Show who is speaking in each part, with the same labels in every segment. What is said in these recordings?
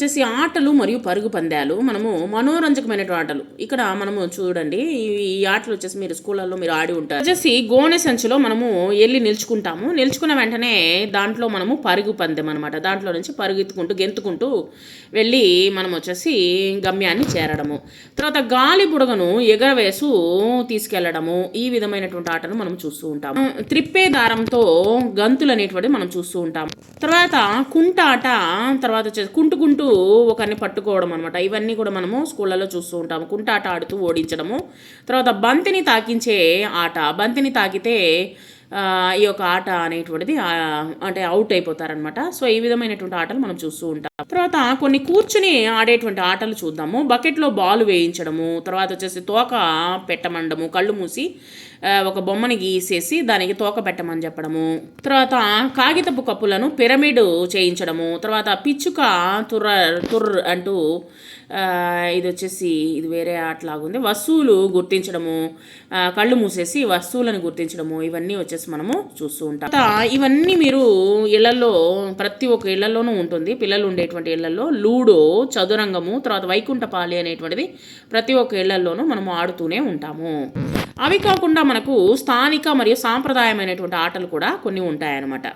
Speaker 1: వచ్చేసి ఆటలు మరియు పరుగు పందాలు మనము మనోరంజకమైనటువంటి ఆటలు. ఇక్కడ మనము చూడండి ఈ- ఆటలు వచ్చేసి మీరు స్కూళ్ళల్లో మీరు ఆడి ఉంటారు. వచ్చేసి గోనె సంచిలో మనము వెళ్ళి నిల్చుకుంటాము. నిల్చుకున్న వెంటనే దాంట్లో మనము పరుగు పందెం అనమాట దాంట్లో నుంచి పరుగెత్తుకుంటూ గెంతుకుంటూ వెళ్ళి మనం వచ్చేసి గమ్యాన్ని చేరడము. తర్వాత గాలి బుడగను ఎగరవేసు తీసుకెళ్ళడము. ఈ విధమైనటువంటి ఆటను మనం చూస్తూ ఉంటాము. త్రిప్పే దారంతో గంతులు అనేటువంటి మనం చూస్తూ ఉంటాం తర్వాత కుంట ఆట తర్వాత వచ్చేసి కుంటుకుంటూ ఒకరిని పట్టుకోవడం అనమాట ఇవన్నీ కూడా మనము స్కూళ్ళలో చూస్తూ ఉంటాము. కుంట ఆట ఆడుతూ ఓడించడము. తర్వాత బంతిని తాకించే ఆట. బంతిని తాకితే ఈ యొక్క ఆట అనేటువంటిది అంటే అవుట్ అయిపోతారనమాట సో ఈ విధమైనటువంటి ఆటలు మనం చూస్తూ ఉంటాం తర్వాత కొన్ని కూర్చుని ఆడేటువంటి ఆటలు చూద్దాము. బకెట్లో బాల్ వేయించడము. తర్వాత వచ్చేసి తోక పెట్టమండము కళ్ళు మూసి ఒక బొమ్మని గీసేసి దానికి తోక పెట్టమని చెప్పడము. తర్వాత కాగితపు కప్పులను పిరమిడ్ చేయించడము. తర్వాత పిచ్చుక తుర్ర తుర్ర అంటూ ఇది వచ్చేసి ఇది వేరే ఆటలాగుంది. వస్తువులు గుర్తించడము కళ్ళు మూసేసి వస్తువులను గుర్తించడము ఇవన్నీ వచ్చేసి మనము చూస్తూ ఉంటాం. ఇవన్నీ మీరు ఇళ్ళలో ప్రతి ఒక్క ఇళ్ళలోనూ ఉంటుంది. పిల్లలు ఉండేటువంటి ఇళ్ళలో లూడో చదురంగము తర్వాత వైకుంఠపాలి అనేటువంటిది ప్రతి ఒక్క ఇళ్ళలోనూ మనము ఆడుతూనే ఉంటాము. అవి కాకుండా మనకు స్థానిక మరియు సాంప్రదాయమైనటువంటి ఆటలు కూడా కొన్ని ఉంటాయన్నమాట.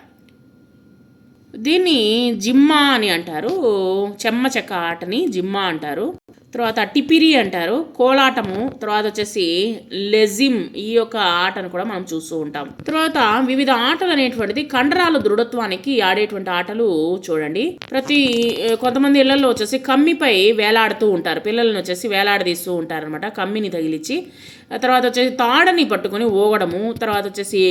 Speaker 1: దీన్ని జిమ్మా అని అంటారు. చెమ్మ చెక్క ఆటని జిమ్మా అంటారు. తర్వాత టిపిరి అంటారు. కోలాటము తర్వాత వచ్చేసి లెజిమ్ ఈ యొక్క ఆటను కూడా మనం చూస్తూ ఉంటాం. తర్వాత వివిధ ఆటలు అనేటువంటిది కండరాల దృఢత్వానికి ఆడేటువంటి ఆటలు చూడండి. ప్రతి కొంతమంది ఇళ్ళలో వచ్చేసి కమ్మిపై వేలాడుతూ ఉంటారు. పిల్లలను వచ్చేసి వేలాడదీస్తూ ఉంటారు అనమాట కమ్మిని తగిలిచ్చి. తర్వాత వచ్చేసి తాడని పట్టుకొని ఊగడము తర్వాత వచ్చేసి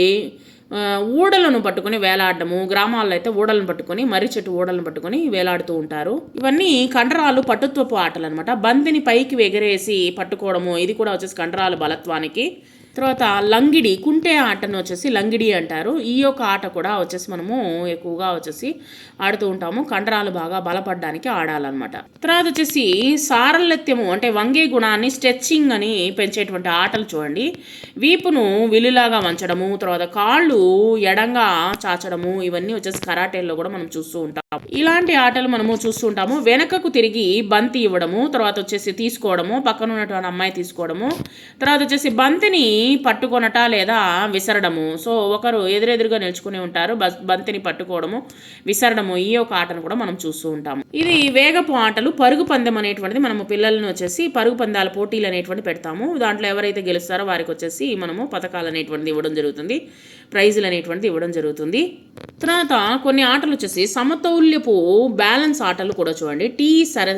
Speaker 1: ఊడలను పట్టుకొని వేలాడడము గ్రామాల్లో అయితే ఊడలను పట్టుకొని మర్రి చెట్టు ఊడలను పట్టుకొని వేలాడుతూ ఉంటారు. ఇవన్నీ కండరాలు పట్టుత్వపు ఆటలు అనమాట బంతిని పైకి ఎగరేసి పట్టుకోవడము ఇది కూడా వచ్చేసి కండరాలు బలత్వానికి తర్వాత లంగిడి కుంటే ఆటను వచ్చేసి లంగిడి అంటారు. ఈ యొక్క ఆట కూడా వచ్చేసి మనము ఎక్కువగా వచ్చేసి ఆడుతూ ఉంటాము. కండరాలు బాగా బలపడడానికి ఆడాలన్నమాట. తర్వాత వచ్చేసి సారళత్యము అంటే వంగే గుణాన్ని స్ట్రెచ్చింగ్ అని పెంచేటువంటి ఆటలు చూడండి. వీపును విలులాగా వంచడము తర్వాత కాళ్ళు ఎడంగా చాచడము ఇవన్నీ వచ్చేసి కరాటేల్లో కూడా మనం చూస్తూ ఉంటాం ఇలాంటి ఆటలు మనము చూస్తూ ఉంటాము. వెనకకు తిరిగి బంతి ఇవ్వడము తర్వాత వచ్చేసి తీసుకోవడము పక్కన ఉన్నటువంటి అమ్మాయి తీసుకోవడము తర్వాత వచ్చేసి బంతిని పట్టుకొనట లేదా విసరడము. సో ఒకరు ఎదురెదురుగా నిల్చుకుని ఉంటారు. బస్ బంతిని పట్టుకోవడము విసరడము ఈ యొక్క ఆటను కూడా మనం చూస్తూ ఉంటాము. ఇది వేగపు ఆటలు పరుగు పందెం అనేటువంటిది మనము పిల్లలను వచ్చేసి పరుగు పందాల పోటీలు అనేటువంటి పెడతాము. దాంట్లో ఎవరైతే గెలుస్తారో వారికి వచ్చేసి మనము పథకాలు అనేటువంటిది ఇవ్వడం జరుగుతుంది. ప్రైజులు అనేటువంటిది ఇవ్వడం జరుగుతుంది. తర్వాత కొన్ని ఆటలు వచ్చేసి సమతౌల్యపు బ్యాలెన్స్ ఆటలు కూడా చూడండి. టీ సర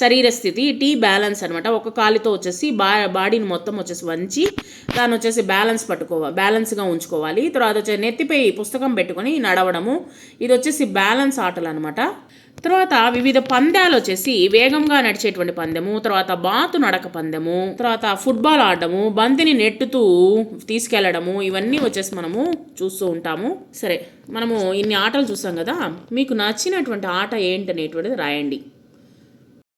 Speaker 1: శరీర స్థితి టీ బ్యాలెన్స్ అనమాట ఒక కాలితో వచ్చేసి బా బాడీని మొత్తం వచ్చేసి వంచి తను వచ్చేసి బ్యాలెన్స్ పట్టుకోవాలి బ్యాలెన్స్గా ఉంచుకోవాలి. తర్వాత వచ్చేసి నెత్తిపై పుస్తకం పెట్టుకొని నడవడము. ఇది వచ్చేసి బ్యాలెన్స్ ఆటలు అనమాట తర్వాత వివిధ పందాలు వచ్చేసి వేగంగా నడిచేటువంటి పందెము. తర్వాత బాతు నడక పందెము. తర్వాత ఫుట్బాల్ ఆడడము. బంతిని నెట్టుతూ తీసుకెళ్ళడము. ఇవన్నీ వచ్చేసి మనము చూస్తూ ఉంటాము. సరే మనము ఇన్ని ఆటలు చూసాం కదా? మీకు నచ్చినటువంటి ఆట ఏంటనేటువంటిది రాయండి.